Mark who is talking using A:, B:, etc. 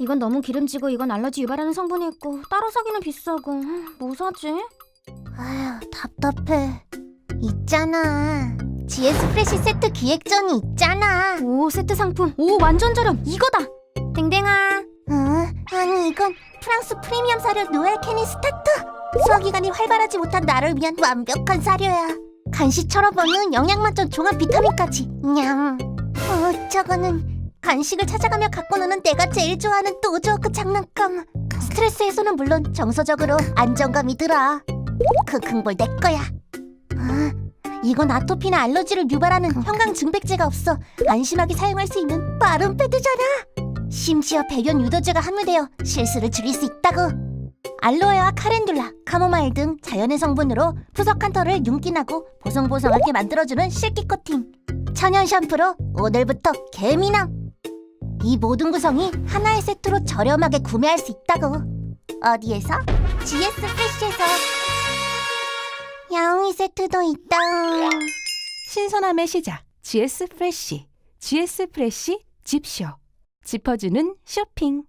A: 이건 너무 기름지고 이건 알러지 유발하는 성분이 있고 따로 사기는 비싸고 음, 뭐 사지?
B: 아휴 답답해. 있잖아. GS 프레시 세트 기획전이 있잖아.
A: 오 세트 상품 오 완전 저렴 이거다 땡땡아
B: 어? 아니 이건 프랑스 프리미엄 사료 노엘 캐니 스타트. 수화기관이 활발하지 못한 나를 위한 완벽한 사료야. 간식처럼 먹는 영양 만점 종합 비타민까지. 냥. 어 저거는 간식을 찾아가며 갖고 노는 내가 제일 좋아하는 또조크 장난감. 스트레스 해소는 물론 정서적으로 안정감이 들어. 그 긍볼 내 거야. 아, 이건 아토피나 알러지를 유발하는 형광 증백제가 없어 안심하게 사용할 수 있는 빠른 패드잖아. 심지어 배변 유도제가 함유되어 실수를 줄일 수 있다고. 알로에와 카렌듈라, 카모마일 등 자연의 성분으로 푸석한 털을 윤기나고 보송보송하게 만들어주는 실기 코팅. 천연 샴푸로 오늘부터 개미남. 이 모든 구성이 하나의 세트로 저렴하게 구매할 수 있다고. 어디에서? GS 프레쉬에서. 야옹이 세트도 있다.
C: 신선함의 시작. GS 프레쉬. GS 프레쉬 집쇼. 짚어주는 쇼핑.